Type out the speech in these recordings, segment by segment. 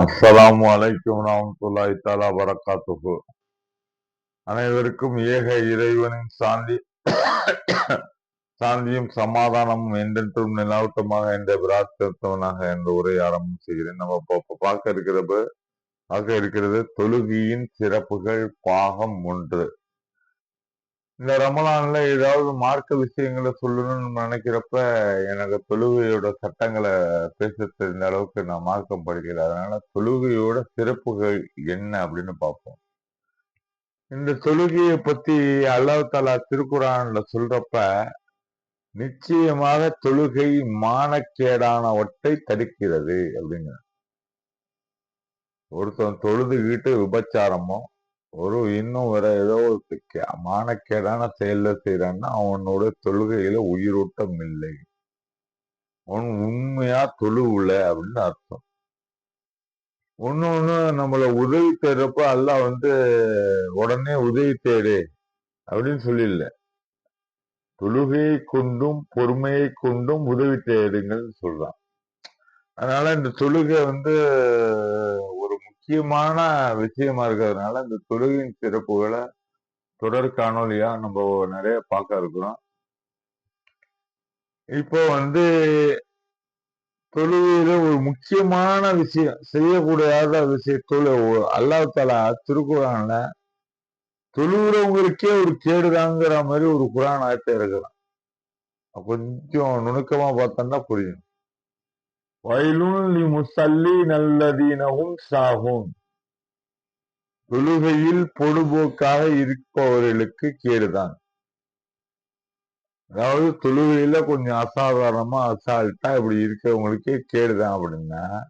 அஸ்லாம் வலைக்கும் ரஹமத்துல்லாஹி தாலா வரக்காத்துகு அனைவருக்கும் ஏக இறைவனின் சாந்தி சாந்தியும் சமாதானமும் என்றென்றும் நிலவட்டமாக என்ற பிரார்த்தவனாக என்ற உரை ஆரம்பம் செய்கிறேன். நம்ம பார்க்க இருக்கிறப்ப பார்க்க இருக்கிறது தொழுகையின் சிறப்புகள் பாகம் ஒன்று. இந்த ரமலான்ல ஏதாவது மார்க்க விஷயங்களை சொல்லணும்னு நினைக்கிறப்ப எனக்கு தொழுகையோட சட்டங்களை பேச தெரிந்த அளவுக்கு நான் மார்க்கம் படிக்கல. அதனால தொழுகையோட சிறப்புகள் என்ன அப்படின்னு பார்ப்போம். இந்த தொழுகையை பத்தி அல்லாஹ் தாலா திருக்குறான்ல சொல்றப்ப நிச்சயமாக தொழுகை மானக்கேடானவற்றை தடுக்கிறது அப்படிங்கிற ஒருத்தன் தொழுதுகிட்டு விபச்சாரமோ ஒரு இன்னும் வேற ஏதோ ஒரு கே- மானக்கேடான செயல்ல செய்யறான்னா அவனோட தொழுகையில உயிரோட்டம் இல்லை. உன் உண்மையா தொழுவுல அப்படின்னு அர்த்தம். ஒன்னு ஒண்ணு நம்மள உதவி தேடுறப்ப அல்ல வந்து உடனே உதவி தேடு அப்படின்னு சொல்லிடல தொழுகையை கொண்டும் பொறுமையை கொண்டும் உதவி தேடுங்கன்னு சொல்றான். அதனால இந்த தொழுகை வந்து முக்கியமான விஷயமா இருக்கிறதுனால இந்த தொழுகையின் சிறப்புகளை தொடர் காணொலியா நம்ம நிறைய பார்க்க இருக்கிறோம். இப்போ வந்து தொழுகையில ஒரு முக்கியமான விஷயம் செய்யக்கூடாத விஷயம் தொழு அல்லாத்தலா திருக்குறான்ல தொழுகிறவங்களுக்கே ஒரு கேடுதாங்கிற மாதிரி ஒரு குரான் ஆயத்தை இருக்கிறான். கொஞ்சம் நுணுக்கமா பார்த்தோம்னா புரியும். வயலுள்ளி முசல்லி நல்லதீனவும் சாகும் தொழுகையில் பொழுபோக்காக இருப்பவர்களுக்கு கேடுதான். அதாவது தொழுகையில கொஞ்சம் அசாதாரணமா அசால்ட்டா இப்படி இருக்கிறவங்களுக்கே கேடுதான் அப்படின்னா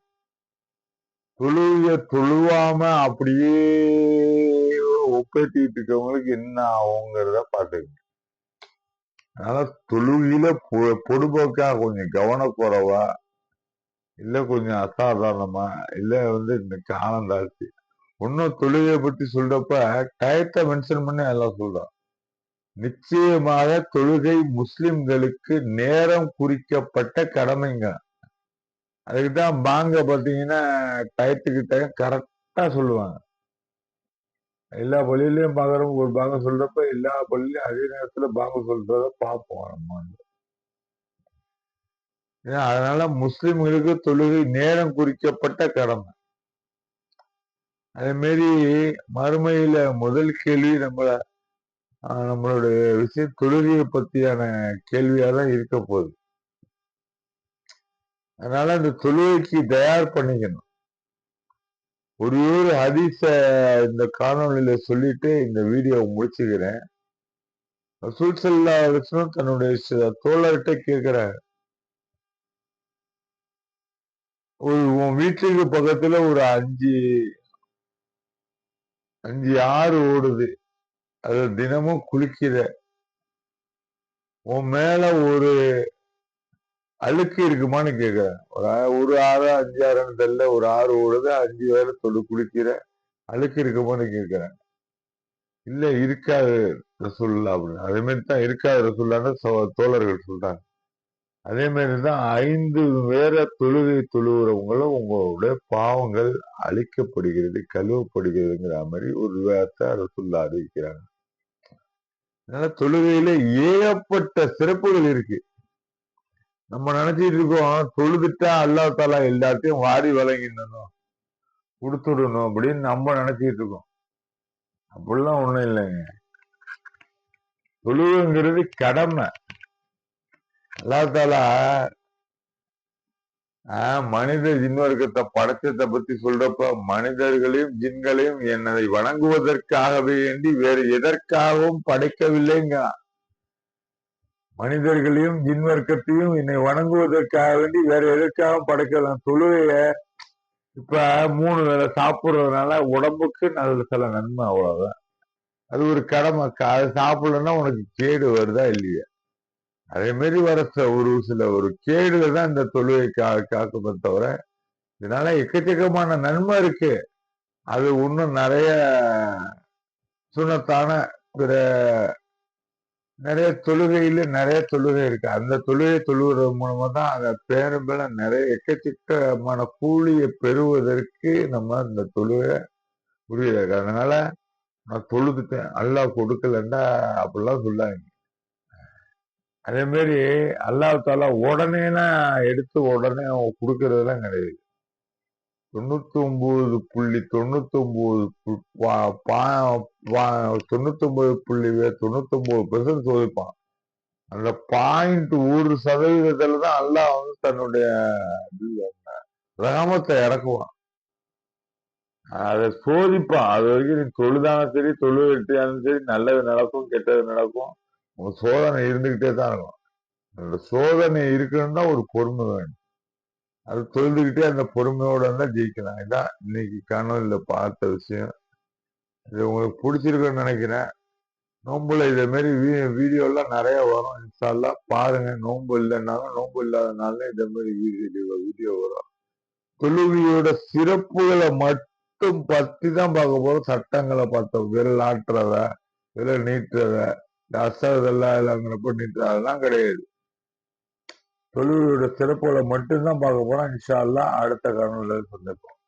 தொழுகைய தொழுவாம அப்படியே ஒப்பேத்திட்டு இருக்கவங்களுக்கு என்ன ஆகுங்கிறத பார்த்துக்கணும். அதனால தொழுகையில பொ- பொடுபோக்கா கொஞ்சம் கவனக்குறைவா இல்ல கொஞ்சம் அசாதாரணமா இல்லை வந்து இன்னைக்கு ஆனந்த தாழ்த்தி இன்னும் தொழுகையை பத்தி சொல்றப்ப டயத்தை மென்ஷன் பண்ணி எல்லாம் சொல்றான் நிச்சயமாக தொழுகை முஸ்லிம்களுக்கு நேரம் குறிக்கப்பட்ட கடமைங்க. அதுக்கு தான் பாங்க பாத்தீங்கன்னா டயத்துக்கு டயம் கரெக்டா சொல்லுவாங்க. எல்லா பள்ளியிலையும் பாக்குறோம் ஒரு பாங்க சொல்றப்ப எல்லா பள்ளியிலும் அதே நேரத்துல பாங்க சொல்றத பார்ப்போம் நம்ம அதனால முஸ்லிம்களுக்கு தொழுகை நேரம் குறிக்கப்பட்ட கடமை. அதே மாரி மறுமையில முதல் கேள்வி நம்மள நம்மளோட நம்மளுடைய விஷயம் தொழுகையை பத்தியான கேள்வியா தான் இருக்க போகுது. அதனால இந்த தொழுகைக்கு தயார் பண்ணிக்கணும். ஒரு ஒரு ஹதீஸ இந்த காணொளியில சொல்லிட்டு இந்த வீடியோ முடிச்சுக்கிறேன். ரசூல் சல்லா தன்னுடைய தோழர்கிட்ட கேட்கிறாரு. ஒரு உன் வீட்டுக்கு பக்கத்துல ஒரு அஞ்சு அஞ்சு ஆறு ஓடுது. அது தினமும் குளிக்கிற. உன் மேல ஒரு அழுக்கு இருக்குமான்னு கேக்குறேன். ஒரு ஒரு ஆறு அஞ்சு ஆறுன்னு தெரியல. ஒரு ஆறு ஓடுது அஞ்சு வேலை தொழு குளிக்கிற. அழுக்கு இருக்குமான்னு கேக்குறேன். இல்ல இருக்காது ரசுல்லா அப்படின்னு. அதே மாதிரி தான் இருக்காது ரசுல்லான்னு தோழர்கள் சொல்றாங்க. அதே மாதிரி தான் ஐந்து வேற தொழுகை தொழுகிறவங்களும் உங்களுடைய பாவங்கள் அழிக்கப்படுகிறது கழுவப்படுகிறதுங்கிற மாதிரி ஒரு வேர்த்தை அரசுள்ள அறிவிக்கிறாங்க. அதனால தொழுகையில ஏகப்பட்ட சிறப்புகள் இருக்கு. நம்ம நினைச்சிட்டு இருக்கோம் தொழுதுட்டா அல்லா தாலா எல்லாத்தையும் வாரி வழங்கிடணும் கொடுத்துடணும் அப்படின்னு நம்ம நினைச்சிட்டு இருக்கோம். அப்படிலாம் ஒண்ணும் இல்லைங்க. தொழுவுங்கிறது கடமை. அல்லாத்தாலா ஆஹ் மனித ஜின்வர்க்கத்தை படைச்சதை பத்தி சொல்றப்ப மனிதர்களையும் ஜின்களையும் என்னை வணங்குவதற்காகவே வேண்டி வேறு எதற்காகவும் படைக்கவில்லைங்க. மனிதர்களையும் ஜின்வர்க்கத்தையும் என்னை வணங்குவதற்காக வேண்டி வேற எதற்காகவும் படைக்கலாம் தொழுகைய இப்ப மூணு வேளை சாப்பிடுறதுனால உடம்புக்கு நல்ல சில நன்மை அவ்வளவுதான். அது ஒரு கடமை. அது சாப்பிடலன்னா உனக்கு கேடு வருதா இல்லையா? அதே மாதிரி வர ஒரு சில ஒரு கேடுகள் தான் இந்த தொழுவை கா காக்குமே தவிர இதனால எக்கச்சக்கமான நன்மை இருக்கு. அது இன்னும் நிறைய சுனத்தான பிற நிறைய தொழுகையில நிறைய தொழுகை இருக்கு. அந்த தொழுகை தொழுகிறது மூலமா தான் அந்த பேரம்பல நிறைய எக்கச்சக்கமான கூலியை பெறுவதற்கு நம்ம இந்த தொழுகை புரியுது. அதனால நான் தொழுதுட்டேன். அல்லா கொடுக்கலன்னா அப்படிலாம் சொல்லாங்க அதே மாதிரி அல்லாஹ் தாலா எடுத்து உடனே கொடுக்கறதுலாம் கிடையாது. தொண்ணூத்தி ஒன்பது புள்ளி தொண்ணூத்தி ஒன்பது தொண்ணூத்தி ஒன்பது புள்ளி தொண்ணூத்தி ஒன்பது பெர்சன்ட் சோதிப்பான். அந்த பாயிண்ட் ஒரு சதவீதத்துல தான் அல்லாஹ் வந்து தன்னுடைய ரகமத்தை இறக்குவான். அதை சோதிப்பான். அது வரைக்கும் நீ தொழுதானும் சரி தொழு வெட்டியானும் சரி நல்லது நடக்கும் கெட்டது நடக்கும். உங்க சோதனை இருந்துகிட்டே தான் இருக்கும். அந்த சோதனை இருக்கணும்னா ஒரு பொறுமை வேணும். அது தொழுதுகிட்டே அந்த பொறுமையோட இருந்தா ஜெயிக்கலாம். இதான் இன்னைக்கு கனவுல பார்த்த விஷயம். இது உங்களுக்கு பிடிச்சிருக்குன்னு நினைக்கிறேன். நோம்புல இதே மாதிரி வீடியோ எல்லாம் நிறைய வரும். இன்ஸ்டாலாம் பாருங்க. நோன்பு இல்லைன்னாலும் நோன்பு இல்லாதனால இதே மாதிரி வீடியோ வீடியோ வரும். தொழுவியோட சிறப்புகளை மட்டும் பத்தி தான் பார்க்க போறோம். சட்டங்களை பார்த்தோம். விரல் ஆட்டுறத விரல் நீட்டுறத இந்த அசதெல்லாம் இல்லைங்கிறப்ப பண்ணிட்டு அதெல்லாம் கிடையாது. தொழுவியோட சிறப்புகளை மட்டும்தான் பார்க்க போனா இன்ஷா அல்லா அடுத்த காணொலியில் சந்திப்போம்.